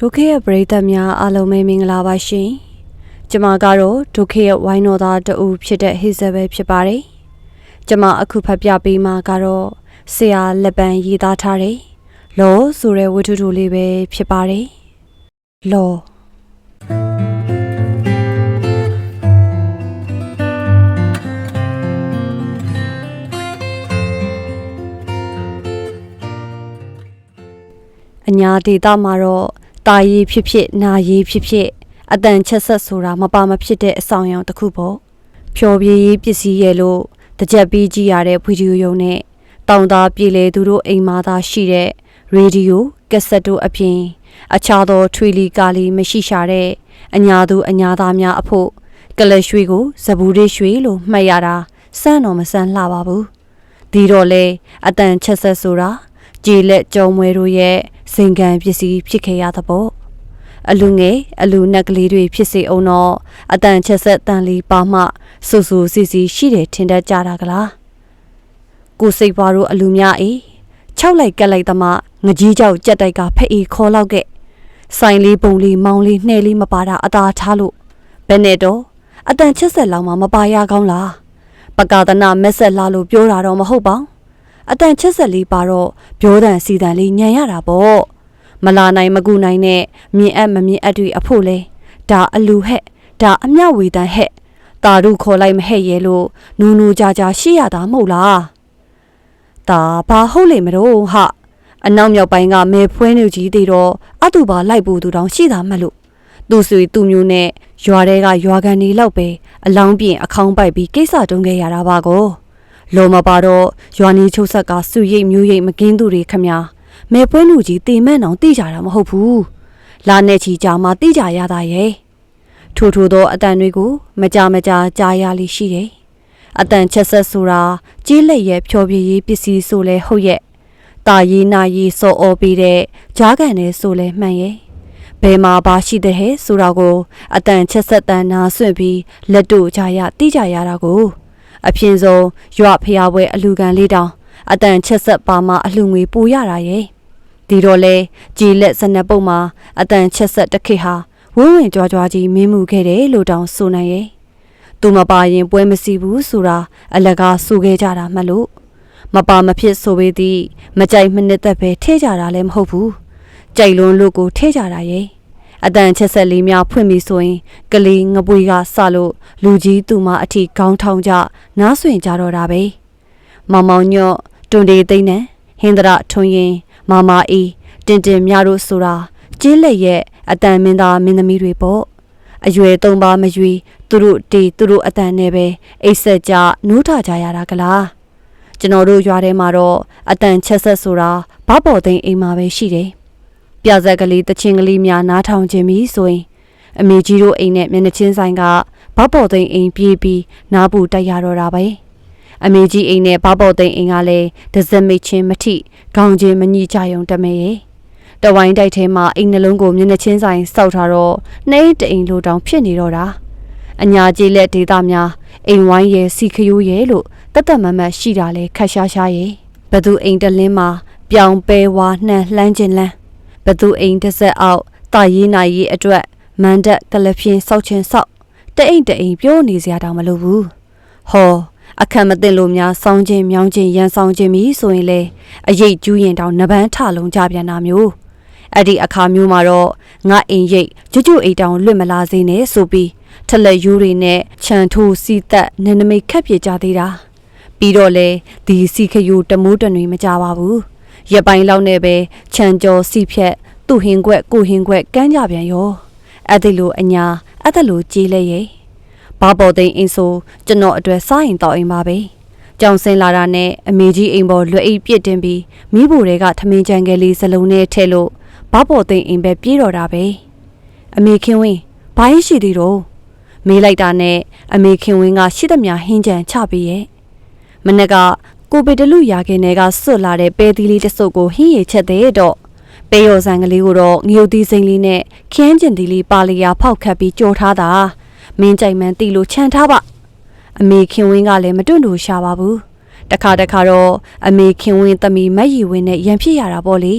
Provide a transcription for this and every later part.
ဒုက္ခရဲ့ပရိသတ်များအားလုံးပဲမင်္ဂလာပါရှင်။ကျွန်မကတော့ဒုက္ခရဲ့ဝိုင်းတော်သားတဦးဖြစ်တဲ့ဟေဇဘဲဖြစ်ပါတယ်။ကျွန်မအခုဖတ်ပြပေးမှာကတော့ဆရာလက်ပံရေးသားထားတဲ့လောဆိုတဲ့ဝတ္ထုတူလေးပဲဖြစ်ပါတယ်။လောအညာဒေတာမှာတော့ တာရည်ဖြစ်ဖြစ်နာရည်ဖြစ်ဖြစ်အတန်ချက်ဆက်ဆိုတာမပါမဖြစ်တဲ့အဆောင်အယောင်တစ်ခုပေါ့ဖြော်ပြရေးပစ္စည်းရဲ့လို့တကြက်ပြီးကြည့်ရတဲ့ဗီဒီယိုရုံနဲ့တောင်သားပြည်လေသူတို့အိမ်မာသားရှိတဲ့ရေဒီယိုကက်ဆက်တို့အပြင်အခြားသောထွေလီကာလီမရှိရှာတဲ့အညာသူအညာသားများအဖို့ကလရွှေကိုဇဘူးရရွှေလို့မှတ်ရတာစမ်းတော့မစမ်းလှပါဘူးဒီတော့လေအတန်ချက်ဆက်ဆိုတာကြည်လက်ကြုံမွဲတို့ရဲ့ စင်ကံပစ္စည်းဖြစ်ခဲ့ရသပေါ့အလူငယ်အလူနက်ကလေးတွေဖြစ်စေအောင်တော့အတန်ချက်ဆက်တန်လီပါမှဆူဆူစီစီရှိတယ်ထင်တတ်ကြတာကလားကိုစိတ်ပွားတို့အလူများအေး၆လိုက်ကက်လိုက်သမားငကြီးကြောက်ကြက်တိုက်ကဖက်အေးခေါ်လောက်ကဲ့ဆိုင်လေးပုံလေးမောင်လေးနှဲလေးမပါတာအသာထားလို့ဘယ်နဲ့တော့အတန်ချက်ဆက်လောက်မှမပါရကောင်းလားပကာဒနာမက်ဆက်လာလို့ပြောတာတော့မဟုတ်ပါဘူး အတန်ချက်ဆက်လေးပါတော့ပြောတန်စီတန်လေးညံရတာပေါ့မလာနိုင်မကူနိုင်နဲ့မြင်အပ်မမြင်အပ်တွေအဖို့လဲဒါအလူဟဲ့ဒါအမျှဝေတန်ဟဲ့တာရုခေါ်လိုက်မဟဲ့ရဲ့လို့နူးနူးကြကြရှိရတာမဟုတ်လားဒါဘာဟုတ်လေမတော့ဟာအနောက်မြောက်ပိုင်းကမဲဖွဲနေကြီးတည်တော့အတူပါလိုက်ဖို့သူတောင်ရှိတာမှတ်လို့သူဆွေသူမျိုးနဲ့ရွာတဲကရွာကန်နေလောက်ပဲအလောင်းပြင်အခေါင်းပိုက်ပြီးကိစ္စတုံးခဲ့ရတာပါကော လောမပါတော့ရွာနီချုပ်ဆက်ကစုရိတ်မျိုးရိတ်မကင်းသူတွေခမညာမဲပွဲလူကြီးတေမန့်အောင်တိကြတာမဟုတ်ဘူးလာနေချီကြာမှတိကြရတာရဲ့ထို့ထို့သောအတန်တွေကိုမကြမကြကြားရလိရှိတယ်အတန်ချက်ဆက်ဆိုတာကြီးလက်ရဲ့ဖြောပြရေးပစ္စည်းဆိုလဲဟုတ်ရဲ့တာရေးနာရေးစော်အော်ပြီးတဲ့ဂျားကန်နဲ့ဆိုလဲမှန်ရဲ့ဘယ်မှာပါရှိတဲ့ဟဲ့ဆိုတာကို အတန်ချက်ဆက်တန်နာဆွင့်ပြီးလက်တို့ကြရတိကြရတာကို အဖြစ်ဆုံးရွဖျားပွဲအလူကန်လေးတောင်အတန်ချက်ဆက်ပါမှအလှငွေပူရတာရဲ့ဒီတော့လေကြည်လက်စနက်ပုတ်မှာအတန်ချက်ဆက်တစ်ခေတ်ဟာဝင်းဝင်ကြွားကြွားကြီးမင်းမှုခဲ့တယ်လို့တောင်ဆိုနိုင်ရဲ့သူမပါရင်ပွဲမစီဘူးဆိုတာအလကားဆိုခဲ့ကြတာမှတ်လို့မပါမဖြစ်ဆိုပေသည်မကြိုက်မနစ်သက်ပဲထဲကြတာလည်းမဟုတ်ဘူးကြိုက်လွန်းလို့ကိုထဲကြတာရဲ့ အတန်ချက်ဆက်လေးများဖွင့်ပြီးဆိုရင်ကလေးငပွေကစလို့လူကြီးသူမအထိခေါင်းထောင်ကြနားဆွင်ကြတော့တာပဲမောင်မောင်ညော့တွန်တေသိမ့်နဲ့ဟင်္ဒရထွန်ရင်မာမာအီတင်တင်မြတို့ဆိုတာကျေးလက်ရဲ့အတန်မင်းသားမင်းသမီးတွေပေါ့အရွယ်သုံးပါမရွေသူတို့တေသူတို့အတန်နဲ့ပဲအိတ်ဆက်ကြနိုးထကြရတာကလားကျွန်တော်တို့ရွာထဲမှာတော့အတန်ချက်ဆက်ဆိုတာဘပေါ်သိန်းအိမ်မှာပဲရှိတယ် ပြဇက်ကလေးတချင်းကလေးများနားထောင်ခြင်းပြီးဆိုရင်အမေကြီးတို့အိမ်နဲ့မျက်နှာချင်းဆိုင်ကဘပေါ်သိန်းအိမ်ပြေးပြီးနားပူတိုက်ရတော့တာပဲအမေကြီးအိမ်နဲ့ဘပေါ်သိန်းအိမ်ကလည်းဒဇက်မိတ်ချင်းမထိခေါင်းချင်းမညီကြယုံတမဲရဲ့တဝိုင်းတိုက်ထဲမှာအိမ်နှလုံးကိုမျက်နှာချင်းဆိုင်စောက်ထားတော့နှိမ့်တအိမ်လိုတောင်ဖြစ်နေတော့တာအညာကြီးလက်ဒေတာများအိမ်ဝိုင်းရဲ့စီခရိုးရဲ့လို့တတ်တတ်မတ်မတ်ရှိတာလေခက်ရှားရှားရဲ့ဘသူအိမ်တလင်းမှာပြောင်ပဲဝါနှံလှမ်းခြင်းလန်း ဘသူအိမ်တစ်ဆက်အောက်တာရေးနိုင်ရေးအတွက်မန်ဒက်ကလဖြင်းစောက်ချင်းစောက်တအိမ်တအိမ်ပြောနေစရာတောင်မလိုဘူးဟောအခက်မသိလို့များစောင်းခြင်းမြောင်းခြင်းရန်ဆောင်ခြင်းမီဆိုရင်လေအရေးကျူးရင်တောင်နပန်းထလုံးကြပြန်တာမျိုးအဲ့ဒီအခါမျိုးမှာတော့ငါအိမ်ရိတ်ကျွတ်ကျွတ်အိတ်တောင်လွတ်မလာစေနဲ့ဆိုပြီးထလက်ယူတွေနဲ့ခြံထိုးစီသက်နနမိတ်ခက်ပြကြသေးတာပြီးတော့လေဒီစီခယူတမိုးတနွေမကြပါဘူး ရပိုင်းလောက်နဲ့ပဲခြံကျော်စီဖြက်သူ့ဟင်ခွက်ကိုဟင်ခွက်ကန်းကြပြန်ရောအဲ့ဒီလိုအညာအဲ့ဒါလိုကြီးလဲရဲ့ဘာပေါ်သိန်းအင်းဆိုကျွန်တော်အတွက်စားရင်တော့အိမ်ပါပဲကြောင်စင်လာတာနဲ့အမေကြီးအိမ်ပေါ်လွယ်အိပ်ပြစ်တင်ပြီးမိဖို့တွေကထမင်းကြံကလေးစလုံးနဲ့ထဲလို့ဘာပေါ်သိန်းအိမ်ပဲပြေးတော့တာပဲအမေခင်ဝင်းဘာရင်ရှိသေးတော့မေးလိုက်တာနဲ့အမေခင်ဝင်းကရှိသမျှဟင်းကြံချပြီးရဲ့မနေ့က ကိုပေတလူရာခင်တွေကဆွတ်လာတဲ့ပဲသီးလေးတစ်စုပ်ကိုဟင်းရချက်တဲ့တော့ပဲရော်ဆန်ကလေးကိုတော့ငရုတ်သီးစိမ့်လေးနဲ့ခင်းကျင်သီးလေးပါလျာဖောက်ခတ်ပြီးကြော်ထားတာမင်းကြိုက်မှန်းတီလို့ခြံထားပါအမေခင်ဝင်းကလည်းမတွန့်တူရှာပါဘူးတခါတခါတော့အမေခင်ဝင်းသမီးမက်ရီဝင်းနဲ့ရန်ဖြစ်ရတာပေါ့လေ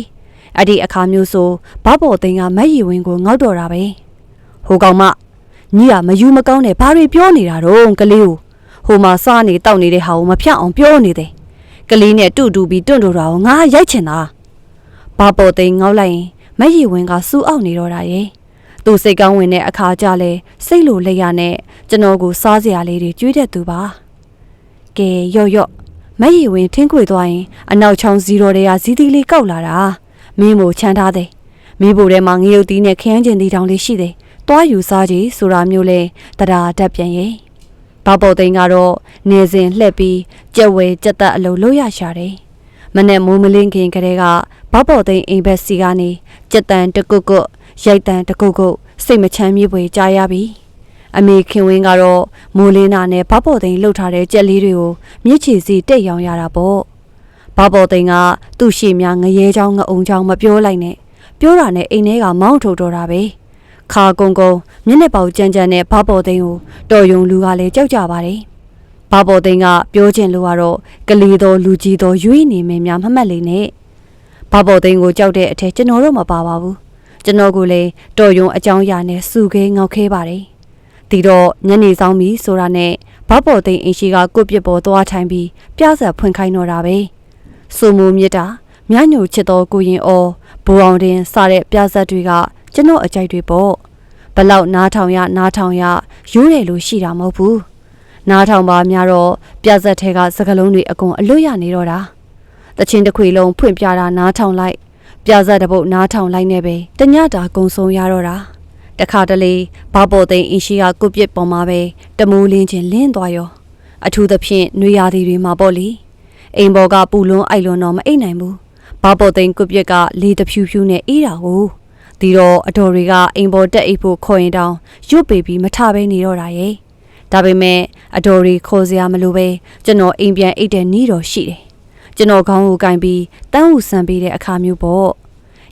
အဲ့ဒီအခါမျိုးဆိုဘပေါ်သိန်းကမက်ရီဝင်းကိုငေါက်တော်တာပဲဟိုကောင်မညီကမယူမကောင်းနဲ့ဘာတွေပြောနေတာတော့ကလေးကိုဟိုမှာစားနေတောက်နေတဲ့ဟာကိုမဖြတ်အောင်ပြောနေတယ် ကလေးနဲ့တူတူပြီးတွန့်တော်တာကိုငါရိုက်ချင်တာဘပေါ်သိန်းငေါက်လိုက်ရင်မက်ရီဝင်းကစူးအောက်နေတော့တာရဲ့သူစိတ်ကောင်းဝင်တဲ့အခါကြလဲစိတ်လိုလက်ရနဲ့ကျွန်တော်ကိုစားစရာလေးတွေကျွေးတတ်သူပါကဲရော့ရော့မက်ရီဝင်းထင်းခွေသွားရင်အနောက်ချောင်းဇီရိုတွေကဇီးသီးလေးကောက်လာတာမင်းမို့ချမ်းထားတယ်မင်းဘိုထဲမှာငရုတ်သီးနဲ့ခရမ်းကျင်သီးတောင်လေးရှိတယ်တွားယူစားကြည့်ဆိုတာမျိုးလဲတရားတတ်ပြန်ရဲ့ ဘပေါ်သိန်းကတော့နေစဉ်လှက်ပြီးကြက်ဝဲကြက်သက်အလုံးလို့ရရှာတယ်မနဲ့မိုးမလင်းခင်ကလေးကဘပေါ်သိန်းအိမ်ဘက်စီကနေကြက်တန်တကုတ်ကုတ်ရိုက်တန်တကုတ်ကုတ်စိတ်မချမ်းမြေပွေကြားရပြီအမေခင်ဝင်းကတော့မိုးလင်းနာနဲ့ဘပေါ်သိန်းလှုပ်ထားတဲ့ကြက်လေးတွေကိုမြစ်ချီစီတိတ်ရောင်ရတာပေါ့ဘပေါ်သိန်းကသူ့ရှိများငရဲချောင်းငအုံချောင်းမပြောလိုက်နဲ့ပြောတာနဲ့အိမ်ထဲကမောင်းထုတ်တော့တာပဲ ခါကုံကုံမျက်နှာပေါက်ကြမ်းကြမ်းနဲ့ဘပေါ်သိန်းကိုတော်ယုံလူကလည်းကြောက်ကြပါတယ်ဘပေါ်သိန်းကပြောချင်လို့ကတော့ကလေးတော်လူကြီးတော်ရွေးနေမယ်များမမှတ်လေနဲ့ဘပေါ်သိန်းကိုကြောက်တဲ့အထက်ကျွန်တော်တော့မပါပါဘူးကျွန်တော်ကလည်းတော်ယုံအကြောင်းအရာနဲ့စုခဲငေါက်ခဲပါတယ်ဒီတော့ညနေဆောင်ပြီဆိုတာနဲ့ဘပေါ်သိန်းအင်ရှိကကိုပြစ်ပေါ်သွားထိုင်ပြီးပြဆက်ဖွင့်ခိုင်းတော့တာပဲစူမူမြစ်တာမြညိုချစ်တော်ကိုရင်အော်ဘူအောင်တင်စတဲ့ပြဆက်တွေက ကျွန်တော်အကြိုက်တွေပေါ့ဘလောက်နားထောင်ရနားထောင်ရရိုးတယ်လို့ရှိတာမဟုတ်ဘူးနားထောင်ပါများတော့ပြဆက်ထဲကစကလုံးတွေအကုန်အလွတ်ရနေတော့တာတချင်းတစ်ခွေလုံးဖွင့်ပြတာနားထောင်လိုက်ပြဆက်တစ်ပုတ်နားထောင်လိုက်နေပဲတညတာကုံဆုံးရတော့တာတခါတလေဘာပေါ်သိန်းအင်ရှိကကုပြစ်ပေါ်မှာပဲတမိုးလင်းချင်းလင်းသွားရောအထူးသဖြင့်နှွေရာသီတွေမှာပေါ့လေအိမ်ဘော်ကပူလွန်းအိုက်လွန်းတော့မအိတ်နိုင်ဘူးဘာပေါ်သိန်းကုပြစ်ကလေတဖြူဖြူနဲ့အေးတာကို ဒီတော့အတော်တွေကအိမ်ပေါ်တက်အိပ်ဖို့ခေါ်ရင်တောင်ရွတ်ပေပြီးမထဘဲနေတော့တာရဲ့ဒါပေမဲ့အတော်တွေခေါ်စရာမလိုပဲကျွန်တော်အိမ်ပြန်အိတ်တဲ့နီးတော်ရှိတယ်ကျွန်တော်ခေါင်းကိုကင်ပြီးတန်းဟုဆန်ပေးတဲ့အခါမျိုးပေါ့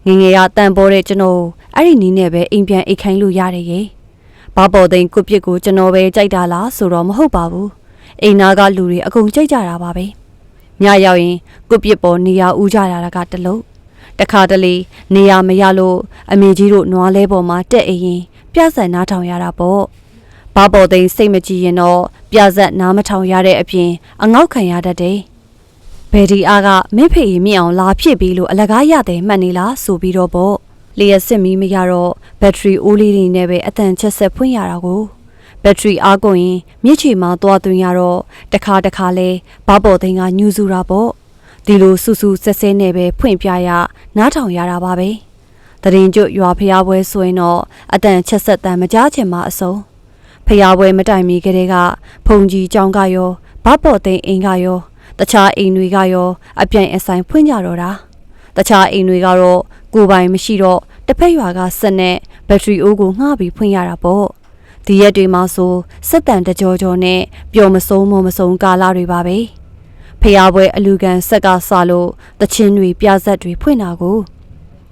ငငယ်ရတန်ပေါ်တဲ့ကျွန်တော်အဲ့ဒီနီးနဲ့ပဲအိမ်ပြန်အိတ်ခိုင်းလို့ရတယ်ရဲ့ဘာပေါ်သိန်းကုပြစ်ကိုကျွန်တော်ပဲကြိုက်တာလားဆိုတော့မဟုတ်ပါဘူးအိမ်နာကလူတွေအကုန်ကြိုက်ကြတာပါပဲညရောက်ရင်ကုပြစ်ပေါ်နေရာဦးကြရတာကတလုံး တခါတလေနေရာမရလို့အမေကြီးတို့နွားလဲပေါ်မှာတက်အရင်ပြဆန်နားထောင်ရတာပေါ့ဘာပေါ်သိန်းစိတ်မကြည်ရင်တော့ပြဆက်နားမထောင်ရတဲ့အပြင်အငေါက်ခံရတတ်တယ်ဘယ်ဒီအားကမင်းဖေးမြင့်အောင်လာဖြစ်ပြီးလို့အလကားရတယ်မှတ်နေလားဆိုပြီးတော့ပေါ့လျှက်စစ်မီးမရတော့ဘက်ထရီအိုးလေးတွေနဲ့ပဲအတန်ချက်ဆက်ဖွင့်ရတာကိုဘက်ထရီအားကုန်ရင်မြစ်ချီမှာသွားသွင်းရတော့တခါတခါလဲဘာပေါ်သိန်းကညူစုတာပေါ့ ဒီလိုဆူဆူဆက်ဆဲနဲ့ပဲဖွင့်ပြရနားထောင်ရတာပါပဲတရင်ကျွတ်ရွာဖျားပွဲဆိုရင်တော့အတန်ချက်ဆက်တန်မကြားချင်မှအဆုံးဖျားပွဲမတိုင်မီကလေးကဖုန်ကြီးကြောင်ကရောဘပေါ်သိန်းအိမ်ကရောတခြားအိမ်တွေကရောအပြိုင်အဆိုင်ဖွင့်ကြတော့တာတခြားအိမ်တွေကတော့ကိုယ်ပိုင်မရှိတော့တစ်ဖက်ရွာကစက်နဲ့ဘက်ထရီအိုးကိုငှားပြီးဖွင့်ရတာပေါ့ဒီရက်တွေမှာဆိုစက်တန်တကြောကြောနဲ့ပျော်မဆုံးမမဆုံးကာလတွေပါပဲ ဖျားပွဲအလူကန်ဆက်ကစလို့တချင်းတွေပြဆက်တွေဖွင့်တာကို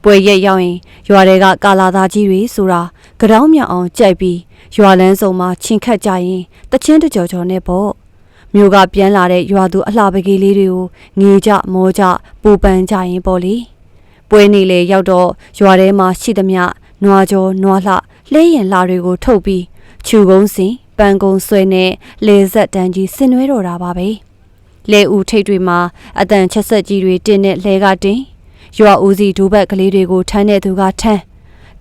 ပွဲရက်ရောက်ရင်ရွာတွေကကာလာသားကြီးတွေဆိုတာကြောင်မြောင်အောင်ကြိုက်ပြီးရွာလန်းစုံမှာချင်းခတ်ကြရင်တချင်းတကြောကြောနဲ့ပေါ့မြို့ကပြန်လာတဲ့ရွာသူအလှပကေးလေးတွေကိုငေကြမောကြပူပန်ကြရင်ပေါ့လေပွဲနေလေရောက်တော့ရွာထဲမှာရှိသမျှနွားကြောနွားလှလှဲရင်လှတွေကိုထုတ်ပြီးခြူကုန်းစင်ပန်းကုန်းဆွဲနဲ့လေဆက်တန်းကြီးဆင်နွဲတော်တာပါပဲ လေဦးထိတ်တွေမှာအတန်ချက်ဆက်ကြီးတွေတင်းတဲ့လဲကတင်းရွာဦးစီဒိုးဘက်ကလေးတွေကိုထမ်းတဲ့သူကထမ်း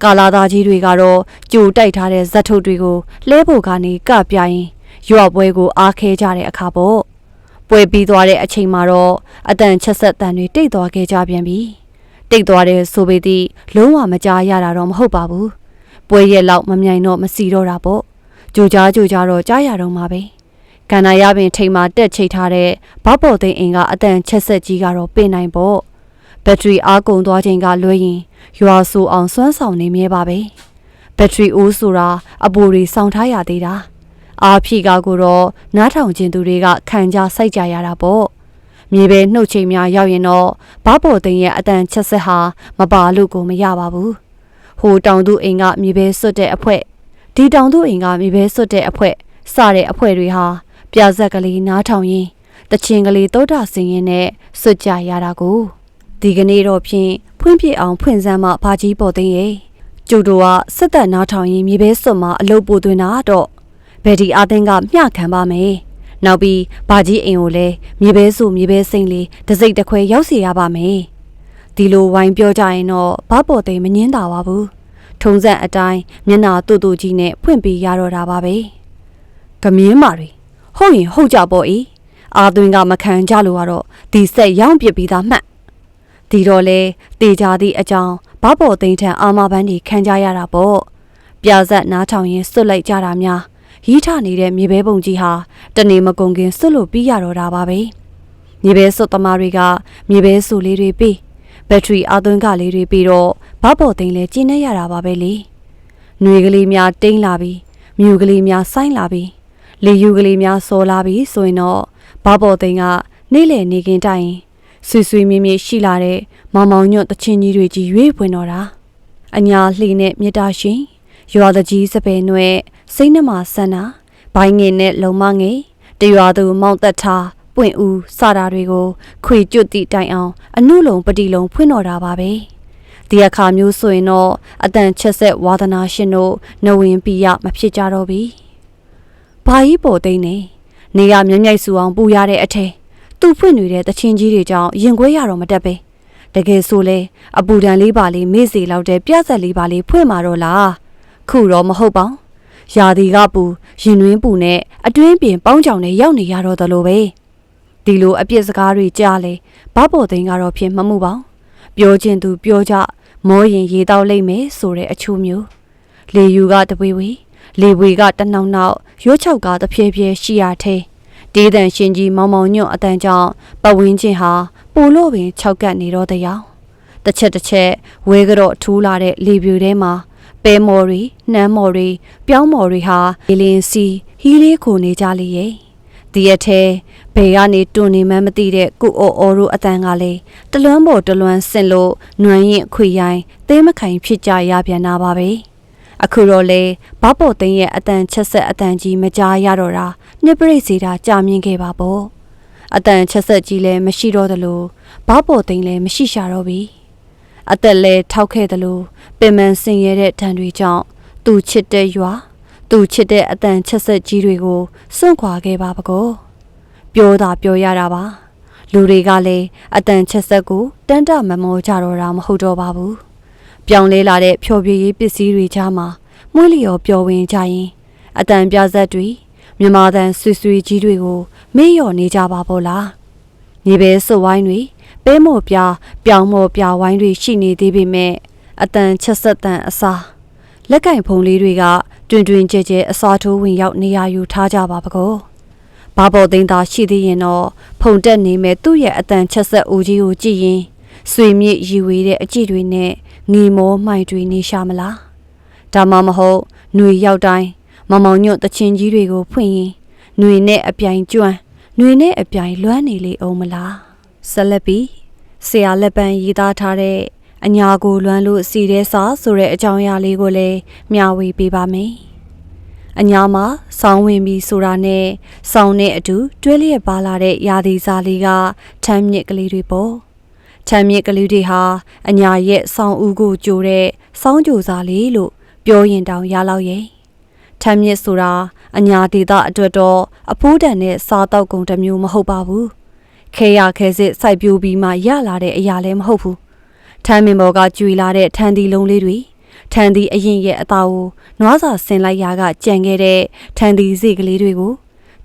ကာလာသားကြီးတွေကတော့ကြိုတိုက်ထားတဲ့ဇက်ထုတ်တွေကိုလဲဖို့ကနေကပြရင်ရွာပွဲကိုအားခဲကြတဲ့အခါပေါ့ပွဲပြီးသွားတဲ့အချိန်မှာတော့အတန်ချက်ဆက်တန်တွေတိတ်သွားခဲ့ကြပြန်ပြီတိတ်သွားတဲ့ဆိုပေသည့်လုံးဝမကြားရတာတော့မဟုတ်ပါဘူးပွဲရဲ့လောက်မမြိုင်တော့မစီတော့တာပေါ့ကြိုကြားကြိုကြားတော့ကြားရတော့မှာပဲ ကန္နာရပင်ထိန်မှာတက်ချိတ်ထားတဲ့ဘောက်ပေါ်သိန်းအင်ကအတန်ချက်ဆက်ကြီးကတော့ပင်နိုင်ပေါ့ဘက်ထရီအားကုန်သွားချိန်ကလွှဲရင်ရွာဆူအောင်စွမ်းဆောင်နေမြဲပါပဲဘက်ထရီအိုးဆိုတာအပူတွေစောင့်ထားရသေးတာအားဖြီကားကိုတော့နားထောင်ခြင်းသူတွေကခံကြစိုက်ကြရတာပေါ့မြေပဲနှုတ်ချိန်များရောက်ရင်တော့ဘာပေါ်သိန်းရဲ့အတန်ချက်ဆက်ဟာမပါလို့ကိုမရပါဘူးဟိုတောင်သူအိမ်ကမြေပဲစွတ်တဲ့အဖွဲဒီတောင်သူအိမ်ကမြေပဲစွတ်တဲ့အဖွဲစတဲ့အဖွဲတွေဟာ ပြဇက်ကလေးနားထောင်ရင်းတချင်ကလေးတောတာစင်ရင်နဲ့စွတ်ကြရတာကိုဒီကနေ့တော့ဖြင့်ဖွင့်ပြအောင်ဖွင့်စမ်းမှဘာကြီးပေါ်သိရဲ့ကျူတို့ကစစ်တပ်နားထောင်ရင်မြေပဲစွတ်မှာအလုပ်ပို့သွင်းတာတော့ဘယ်ဒီအသင်းကမျှခံပါမယ်နောက်ပြီးဘာကြီးအိမ်ကိုလည်းမြေပဲစုမြေပဲစိမ့်လေးတစ်စိတ်တစ်ခွဲရောက်စီရပါမယ်ဒီလိုဝိုင်းပြောကြရင်တော့ဘာပေါ်သိမငင်းတာပါဘူးထုံးစံအတိုင်းမျက်နာတူတူကြီးနဲ့ဖွင့်ပေးရတော့တာပါပဲကမင်းမာတွေ ဟုတ်ရင်ဟုတ်ကြပေါ့ဤအာသွင်းကမခံကြလို့ကတော့ဒီဆက်ရောင်းပစ်ပြီးသားမှတ်ဒီတော့လေတေချာသည့်အကြောင်းဘဘော်သိန်းထံအာမဘန်းတွေခံကြရတာပေါ့ပြဆက်နားထောင်ရင်စွတ်လိုက်ကြတာများရီးထနေတဲ့မြေပဲပုံကြီးဟာတနေမကုန်ခင်စွတ်လို့ပြီးရတော့တာပါပဲမြေပဲစွတ်သမားတွေကမြေပဲဆူလေးတွေပြီးဘက်ထရီအသွင်းကလေးတွေပြီးတော့ဘဘော်သိန်းလဲကျင်းနေရတာပါပဲလေຫນွေကလေးများတိမ့်လာပြီးမြူကလေးများဆိုင်းလာပြီး လေယူကလေးများစော်လာပြီးဆိုရင်တော့ဘဘော်သိန်းကနေ့လည်နေကင်းတိုင်ဆွေဆွေမြင့်မြင့်ရှိလာတဲ့မောင်မောင်ညွတ်တချင်းကြီးတွေကြီးရွေးပွင့်တော့တာအညာလှီနဲ့မြတ်တာရှင်ရွာတကြီးစပယ်နွဲ့စိတ်နှမဆန္နာဘိုင်းငင်နဲ့လုံမငယ်တရွာသူမောင်သက်ထားပွင့်ဦးစတာတွေကိုခွေကျွတ်တိတိုင်အောင်အနုလုံပတိလုံဖွင့်တော်တာပါပဲဒီအခါမျိုးဆိုရင်တော့အတန်ချက်ဆက်ဝါသနာရှင်တို့နဝင်ပြရမဖြစ်ကြတော့ပြီ ဘာကြီးပေါ်သိန်းနေနေရမြဲမြိုက်စုအောင်ပူရတဲ့အထဲသူ့ဖွင့်နေတဲ့တချင်းကြီးတွေကြောင့်ရင်ခွဲရတော့မတက်ပဲတကယ်ဆိုလဲအပူဒဏ်လေးပါလေးမေ့စီလောက်တဲ့ပြက်ဆက်လေးပါလေးဖွင့်มาတော့လားခုတော့မဟုတ်ပါဘူးယာဒီကပူရင်တွင်းပူနဲ့အတွင်းပြင်ပေါင်းကြောင်နဲ့ရောက်နေရတော့သလိုပဲဒီလိုအပြစ်စကားတွေကြားလဲဘဘော်သိန်းကတော့ဖြင့်မမှုပါဘူးပြောချင်းသူပြောကြမောရင်ရေတောက်လိုက်မယ်ဆိုတဲ့အချိုးမျိုးလေယူကတပွေဝေ လေပွေကတနှောင်းနှောက်ရွှေချောက်ကတဖြည်းဖြည်းရှိရထဲဒေးတန်ရှင်ကြီးမောင်မောင်ညွန့်အတန်ကြောင့်ပတ်ဝန်းကျင်ဟာပိုလို့ပင်ခြောက်ကပ်နေတော့တဲ့ရောင်တစ်ချက်တစ်ချက်ဝဲကတော့ထူးလာတဲ့လေပြူထဲမှာပဲမော်ရီနှမ်းမော်ရီပြောင်းမော်ရီဟာလေလင်းစီဟီးလေးကိုနေကြလေရဲ့ဒီရက်ထဲဘယ်ကနေတွန်နေမှန်းမသိတဲ့ကုအိုအိုတို့အတန်ကလည်းတလွမ်းပေါ်တလွမ်းဆင်လို့နွမ်းရင်ခွေရိုင်းသေးမခိုင်ဖြစ်ကြရပြန်တာပါပဲ အခုတော့လေဘဘော့သိန်းရဲ့အတန်ချက်ဆက်အတန်ကြီးမကြားရတော့တာနှစ်ပရိတ်စီတာကြာမြင့်ခဲ့ပါပေါ့အတန်ချက်ဆက်ကြီးလည်းမရှိတော့သလိုဘဘော့သိန်းလည်းမရှိရှာတော့ပြီအသက်လည်းထောက်ခဲ့သလိုပင်မစင်ရဲတဲ့တန်တွေကြောင့်သူချစ်တဲ့ရွာသူချစ်တဲ့အတန်ချက်ဆက်ကြီးတွေကိုစွန့်ခွာခဲ့ပါပကောပြောတာပြောရတာပါလူတွေကလည်းအတန်ချက်ဆက်ကိုတန်းတမမောကြတော့တာမဟုတ်တော့ပါဘူး ပြောင်းလဲလာတဲ့ဖြော်ပြရေးပစ္စည်းတွေကြားမှာမွေးလျော်ပျော်ဝင်ကြရင်အတန်ပြဇက်တွေမြမတန်ဆွေဆွေကြီးတွေကိုမေ့လျော်နေကြပါဘောလားမြေပဲစွဝိုင်းတွေပဲမော်ပြပြောင်းမော်ပြဝိုင်းတွေရှိနေသေးပေမဲ့အတန်ချက်ဆက်တန်အစာလက်ကင်ဖုံလေးတွေကတွင်တွင်ကြဲကြဲအစာထိုးဝင်ရောက်နေရယူထားကြပါပကောဘာပေါ်သိန်းသာရှိသေးရင်တော့ဖုန်တက်နေမဲ့သူ့ရဲ့အတန်ချက်ဆက်ဦးကြီးကိုကြည့်ရင် ဆွေမြင့်ရီဝေးတဲ့အကြည့်တွေနဲ့ငီမောမှိုင်တွေနေရှာမလားဒါမှမဟုတ်ຫນွေရောက်တိုင်းမမောင်ညွတ်တချင်းကြီးတွေကိုဖွင့်ရင်ຫນွေနဲ့အပြိုင်ကျွမ်းຫນွေနဲ့အပြိုင်လွမ်းနေလေအောင်မလားဆက်လက်ပြီးဆရာလက်ပံရေးသားထားတဲ့အညာကိုလွမ်းလို့စီတဲ့စာဆိုတဲ့အကြောင်းအရာလေးကိုလည်းမျှဝေပေးပါမယ်အညာမှာဆောင်းဝင်ပြီးဆိုတာနဲ့ဆောင်းနဲ့အတူတွဲလျက်ပါလာတဲ့ရာသီစာလေးကထမ်းမြစ်ကလေးတွေပေါ့ ထမ်းမြစ်ကလေးတွေဟာအညာရဲ့ဆောင်းဦးကိုကြိုတဲ့ဆောင်းကြိုစာလေးလို့ပြောရင်တောင်ရလောက်ရဲ့ထမ်းမြစ်ဆိုတာအညာဒေသအတွက်တော့အဖိုးတန်တဲ့စားတောက်ကုန်တစ်မျိုးမဟုတ်ပါဘူးခဲရခဲစစ်စိုက်ပျိုးပြီးမှရလာတဲ့အရာလည်းမဟုတ်ဘူးထမ်းမင်ဘော်ကကျွေလာတဲ့ထန်းသီးလုံးလေးတွေထန်းသီးအရင်ရဲ့အသားကိုနွားစာဆင်လိုက်ရာကကြံခဲ့တဲ့ထန်းသီးစိတ်ကလေးတွေကို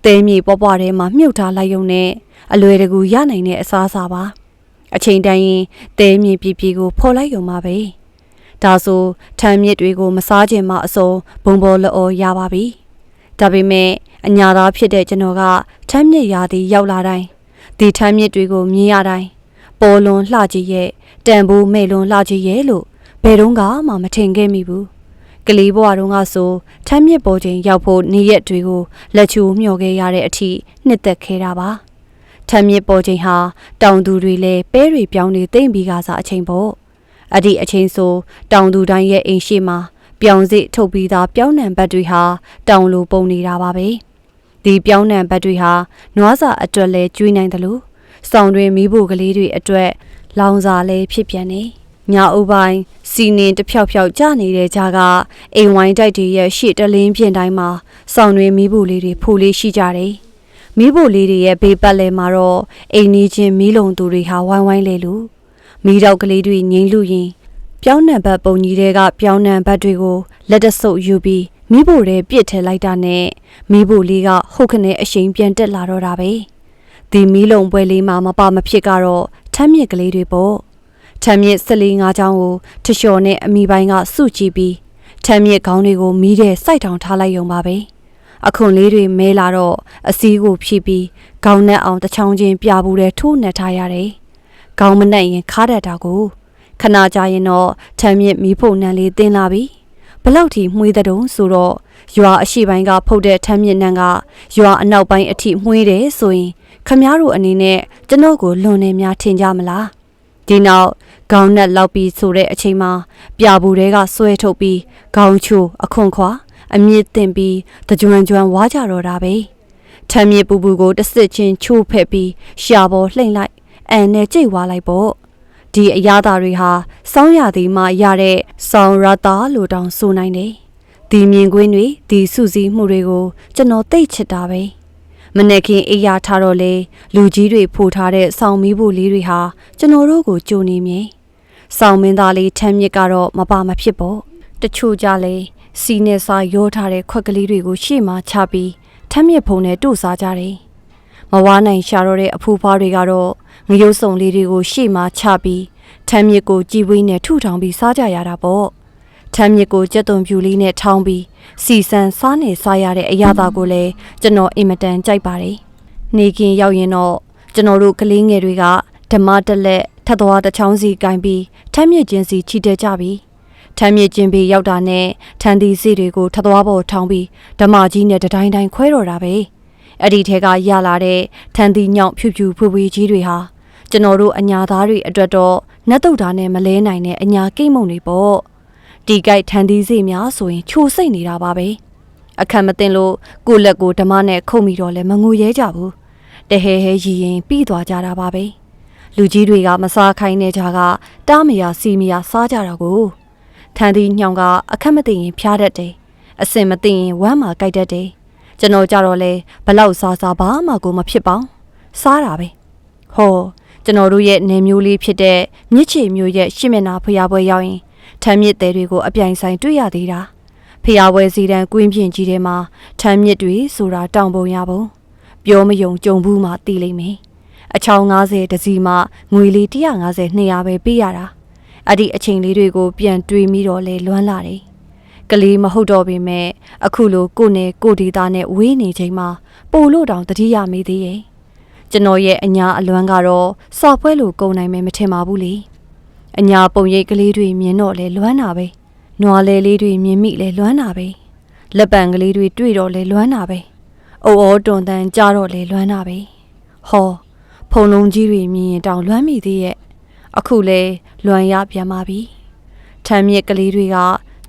တဲမြေပွားပွားထဲမှာမြုပ်ထားလိုက်ရုံနဲ့အလွယ်တကူရနိုင်တဲ့အစားအစာပါ အချိန်တိုင်းရင်တဲမြေပြပြကိုဖော်လိုက်ရုံပါပဲဒါဆိုထမ်းမြစ်တွေကိုမစားခြင်းမအစုံဘုံဘောလောရပါပြီဒါပေမဲ့အညာသားဖြစ်တဲ့ကျွန်တော်ကထမ်းမြစ်ရာသီရောက်လာတိုင်းဒီထမ်းမြစ်တွေကိုမြင်ရတိုင်းပေါ်လွန်လှကြည့်ရဲ့တန်ဖိုးမဲ့လွန်လှကြည့်ရဲ့လို့ဘယ်တော့မှမထင်ခဲ့မိဘူးကလေးဘဝတုန်းကဆိုထမ်းမြစ်ပေါ်ချိန်ရောက်ဖို့နေရက်တွေကိုလက်ချိုးမျှော်ခဲ့ရတဲ့အထိနှစ်သက်ခဲ့တာပါ ထမ်းမြစ်ပေါ်ချိန်ဟာတောင်သူတွေလည်းပဲတွေပြောင်းနေသိမ့်ပြီးကစားအချိန်ပေါ့အဲ့ဒီအချိန်ဆိုတောင်သူတိုင်းရဲ့အိမ်ရှိမှာပြောင်းစစ်ထုတ်ပြီးသားပြောင်းနံဘတ်တွေဟာတောင်လိုပုံနေတာပါပဲဒီပြောင်းနံဘတ်တွေဟာနွားစာအတွက်လဲကျွေးနိုင်တယ်လို့စောင်းတွင်မိဖို့ကလေးတွေအတွက်လောင်စာလဲဖြစ်ပြန်နေညအိုပိုင်းစီနင်တစ်ဖြောက်ဖြောက်ကျနေတဲ့ကြားကအိမ်ဝိုင်းတိုက်တွေရဲ့ရှေ့တလင်းပြင်တိုင်းမှာစောင်းတွေမီးဖို့လေးတွေဖိုးလေးရှိကြတယ် မီးဖို့လေးတွေရဲ့ဘေးပတ်လည်မှာတော့အိမ်နီးချင်းမီးလုံသူတွေဟာဝိုင်းဝိုင်းလဲလူမီးတောက်ကလေးတွေငိမ့်လူရင်ပြောင်းနံဘတ်ပုံကြီးတွေကပြောင်းနံဘတ်တွေကိုလက်တဆုပ်ယူပြီးမိဖို့တဲ့ပြစ်ထဲလိုက်တာနဲ့မိဖို့လေးကဟုတ်ခနဲ့အရှိန်ပြန်တက်လာတော့တာပဲဒီမီးလုံပွဲလေးမှာမပါမဖြစ်ကတော့ထမ်းမြစ်ကလေးတွေပေါ့ထမ်းမြစ်၁၄ငါးချောင်းကိုထလျှော်နဲ့အမိပိုင်းကစုကြည့်ပြီးထမ်းမြစ်ခေါင်းတွေကိုမီးတဲ့စိုက်ထောင်ထားလိုက်ရုံပါပဲ အခွန်လေးတွေမဲလာတော့အစည်းကိုဖြည့်ပြီးခေါင်းနဲ့အောင်တစ်ချောင်းချင်းပြဘူးတဲ့ထိုးနှက်ထားရတယ်ခေါင်းမနဲ့ရင်ခါတတ်တာကိုခဏကြာရင်တော့ထမ်းမြစ်မီးဖို့နံလေးတင်းလာပြီဘလောက်ထိမှွေးတဲ့တုံးဆိုတော့ရွာအရှိပိုင်းကဖုတ်တဲ့ထမ်းမြစ်နံကရွာအနောက်ပိုင်းအထိမှွေးတယ်ဆိုရင်ခမည်းတော်အနေနဲ့ကျွန်တော်ကိုလွန်နေများထင်ကြမလားဒီနောက်ခေါင်းနဲ့လောက်ပြီးဆိုတဲ့အချိန်မှာပြဘူးတွေကဆွဲထုတ်ပြီးခေါင်းချိုးအခွန်ခွာ အမြင့်တင်ပြီးတကြွန်ကြွန်ဝါကြတော့တာပဲထမ်းမြစ်ပူပူကိုတစ်စစ်ချင်းချိုးဖက်ပြီးရှာပေါ်လှိမ့်လိုက်အန်နဲ့ကြိတ်ဝါလိုက်ပေါ့ဒီအရာသားတွေဟာစောင်းရသည်မှရတဲ့ဆောင်းရတာလို့တောင်ဆိုနိုင်တယ်။ဒီမြင်ကွင်းတွေဒီစုစည်းမှုတွေကိုကျွန်တော်သိချစ်တာပဲ။မနေ့ခင်အေးရထားတော့လေလူကြီးတွေဖိုထားတဲ့ဆောင်းမီးဖို့လေးတွေဟာကျွန်တော်တို့ကိုကြိုနေမြင်။ဆောင်းမင်းသားလေးထမ်းမြစ်ကတော့မပါမဖြစ်ပေါ့။တချို့ကြလေ စီနဲ့စာရောထားတဲ့ခွက်ကလေးတွေကိုရှေ့မှာချပြီးထမ်းမြစ်ဖုံနဲ့တို့စားကြတယ်။မဝါနိုင်ရှာတော့တဲ့အဖူဖွားတွေကတော့ငရုတ်စုံလေးတွေကိုရှေ့မှာချပြီးထမ်းမြစ်ကိုကြည်ဝေးနဲ့ထုထောင်ပြီးစားကြရတာပေါ့ထမ်းမြစ်ကိုကြက်သွန်ဖြူလေးနဲ့ထောင်းပြီးစီစံစားနေစားရတဲ့အရာသာကိုလည်းကျွန်တော်အင်မတန်ကြိုက်ပါတယ်နေကင်ရောက်ရင်တော့ကျွန်တော်တို့ကလေးငယ်တွေကဓမ္မတက်လက်ထက်သွားတစ်ချောင်းစီကင်ပြီးထမ်းမြစ်ချင်းစီချီတက်ကြပြီး ထမ်းမြစ်ချင်းပြီးရောက်တာနဲ့ထန်သီစီတွေကိုထက်သွားပေါ်ထောင်းပြီးဓမ္မကြီးနဲ့တတိုင်းတိုင်းခွဲတော့တာပဲအဲ့ဒီထဲကရလာတဲ့ထန်တီညောင်ဖြူဖြူဖွေဖွေကြီးတွေဟာကျွန်တော်တို့အညာသားတွေအတွက်တော့နတ်တုတ်တာနဲ့မလဲနိုင်တဲ့အညာကိတ်မုံတွေပေါ့ဒီကြိုက်ထန်တီစီများဆိုရင်ချိုစိတ်နေတာပါပဲအခက်မတင်လို့ကိုယ့်လက်ကိုဓမ္မနဲ့ခုတ်မိတော့လဲမငိုရဲကြဘူးတဟဲဟဲရီရင်ပြီးသွားကြတာပါပဲလူကြီးတွေကမစားခိုင်းနေကြကတားမရစီမရစားကြတာကို ထန်တီညောင်ကအခက်မတင်ရင်ဖျားတတ်တယ်အစင်မတင်ရင်ဝမ်းမှာကြိုက်တတ်တယ်ကျွန်တော်ကြတော့လဲဘလောက်စားစားဘာမှကိုမဖြစ်ပါဘူးစားတာပဲဟောကျွန်တော်တို့ရဲ့နေမျိုးလေးဖြစ်တဲ့မြစ်ချေမျိုးရဲ့ရှစ်မျက်နှာဖျားပွဲရောက်ရင်ထမ်းမြစ်သေးတွေကိုအပြိုင်ဆိုင်တွေ့ရသေးတာဖျားပွဲစီတန်းကွင်းပြင်ကြီးထဲမှာထမ်းမြစ်တွေဆိုတာတောင်ပုံရပုံပြောမယုံကြုံဘူးမှသိလိမ့်မယ်အချောင်း90တစီမှငွေလေး150 200ပဲပေးရတာ အဲ့ဒီအချိန်လေးတွေကိုပြန်တွေးမိတော့လဲလွမ်းလာတယ်ကလေးမဟုတ်တော့ပေမဲ့အခုလိုကိုနဲ့ကိုဒီသားနဲ့ဝေးနေချိန်မှာပို့လို့တောင်တတိယမေးသေးရဲ့ကျွန်တော်ရဲ့အညာအလွမ်းကတော့စော်ဖွဲလို့ကုန်နိုင်မယ်မထင်ပါဘူးလေအညာပုံရိပ်ကလေးတွေမြင်တော့လဲလွမ်းတာပဲနွားလဲလေးတွေမြင်မိလဲလွမ်းတာပဲလက်ပံကလေးတွေတွေ့တော့လဲလွမ်းတာပဲအုပ်အောတွန်တန်ကြတော့လဲလွမ်းတာပဲဟောဖုံလုံးကြီးတွေမြင်ရင်တောင်လွမ်းမိသေးရဲ့ အခုလဲလွမ်းရပြန်ပါပြီထမ်းမြစ်ကလေးတွေက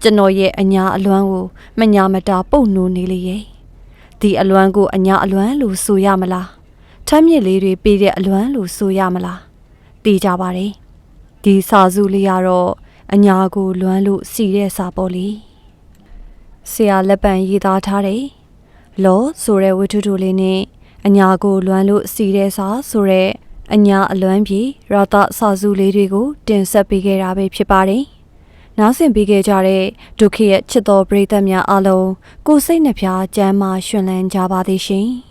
ကျွန်တော်ရဲ့အညာအလွမ်းကိုမညာမတာပုတ်နိုးနေလေရဲ့ဒီအလွမ်းကိုအညာအလွမ်းလို့ဆိုရမလားထမ်းမြစ်လေးတွေပေးတဲ့အလွမ်းလို့ဆိုရမလားသိကြပါတယ်ဒီစာစုလေးကတော့အညာကိုလွမ်းလို့စီတဲ့စာပေါ့လေဆရာလက်ပံရေးသားထားတယ်လောဆိုတဲ့ဝတ္ထုတူလေးနဲ့အညာကိုလွမ်းလို့စီတဲ့စာဆိုတဲ့ အညာအလွမ်းပြေရာသစာစုလေးတွေကို တင်ဆက်ပေးခဲ့တာပဲဖြစ်ပါတယ်နားဆင်ပေးခဲ့ကြတဲ့ဒုက္ခရဲ့ချစ်တော်ပရိသတ်များအားလုံးကိုယ်စိတ်နှဖျားကျမ်းမာရှင်လန်းကြပါသည်ရှင်။